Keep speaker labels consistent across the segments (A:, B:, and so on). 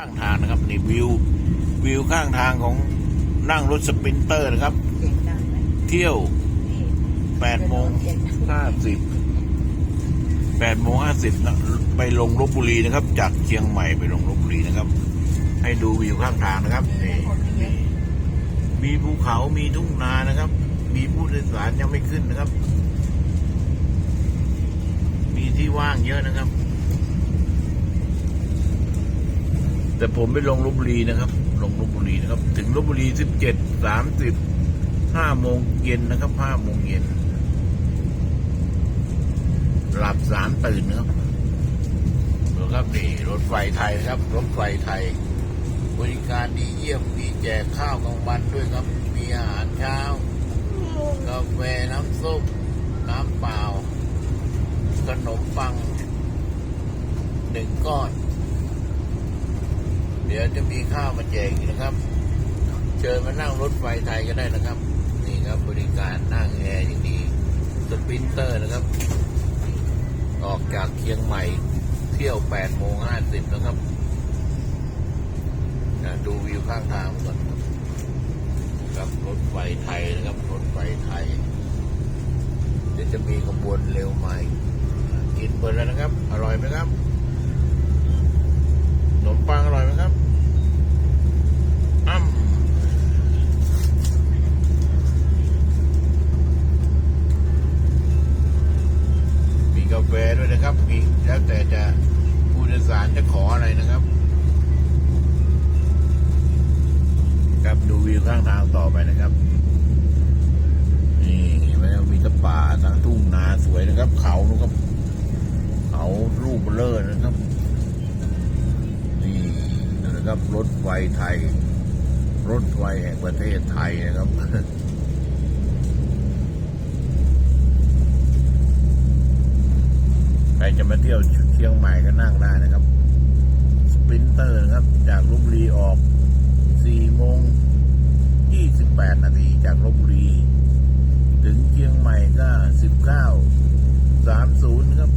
A: ข้างทางนะครับนี่วิววิวข้างทางของนั่งรถสปรินเตอร์นะครับ
B: เสียงดังไหม
A: เที่ยว
B: นี่
A: 8โมง50 8โมง50นะไปลงลบบุรีนะครับ จากเชียงใหม่ไปลงลบบุรีนะครับ ให้ดูวิวข้างทางนะครับนี่นี่มีภูเขามีทุ่งนานะครับ มีผู้โดยสารยังไม่ขึ้นนะครับ มีที่ว่างเยอะนะครับ แต่ผมไปลงลบบุรีนะครับ ลงลบบุรีนะครับ ถึงลบบุรีสิบเจ็ดสามสิบห้าโมงเย็นนะครับห้าโมงเย็น หลับสามตื่นนะครับดูครับนี่รถไฟไทยครับ รถไฟไทย บริการดีเยี่ยมมีแจกข้าวกลางวันด้วยครับ มีอาหารเช้ากาแฟน้ำส้มน้ำเปล่า ขนมปังหนึ่งก้อน ดี๋ยวจะมีข้าวมาแจกนะครับ เชิญมานั่งรถไฟไทยก็ได้นะครับ นี่ครับบริการนั่งแอร์อย่างดีสปินเตอร์นะครับ ออกจากเชียงใหม่เที่ยว8โมง50นะครับดูวิวข้างทางก่อนครับกับรถไฟไทยนะครับรถไฟไทยเดี๋ยวจะมีขบวนเร็วใหม่ กินเปิดแล้วนะครับ อร่อยไหมครับ ขนมปังอร่อยไหมครับ อ้ำมีกาแฟด้วยนะครับ มี แล้วแต่จะผู้โดยสารจะขออะไรนะครับ ครับดูวิวข้างทางต่อไปนะครับ นี่เห็นไหมครับมีแตะป่าทั้งทุ่งนาสวยนะครับ เขานะครับ เขาลูกเลเลอร์นะครับ นี่นะครับรถไฟไทย รถไฟแห่งประเทศไทยนะครับ ใคร จะมาเที่ยวเชียงใหม่ก็นั่งได้นะครับ สปรินเตอร์นะครับ จากลบบุรีออก4โมง28 นาทีจากลบบุรี ถึงเชียงใหม่ก็ 19 30นะครับ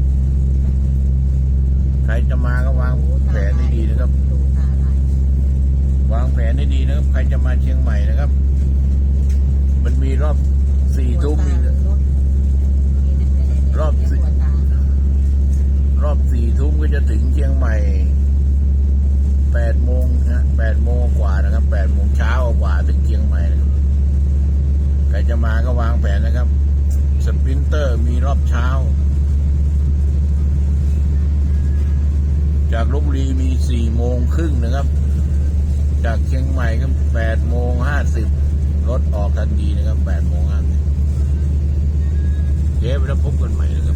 A: ใครจะมาก็วางแผนให้ดีนะครับ
B: วา
A: งแผนให้ดีนะครับ ใครจะมาเชียงใหม่นะครับ มันมีรอบสี่ทุ่มอีก
B: รถนี่เนี่ย
A: รอบสิ
B: ตัวตาร
A: อบสี่ทุ่มก็จะถึงเชียงใหม่แปดโมงนะแปดโมงกว่านะครับแปดโมงเช้ากว่าถึงเชียงใหม่นะครับใคร จะมาก็วางแผนนะครับ สปรินเตอร์มีรอบเช้า จากลบบุรีมีสี่โมงครึ่งนะครับ จากเชียงใหม่ก็แปดโมงห้าสิบรถออกทันทีนะครับแปดโมงห้าสิบเดี๋ยวไปแล้วพบกันใหม่นะครับ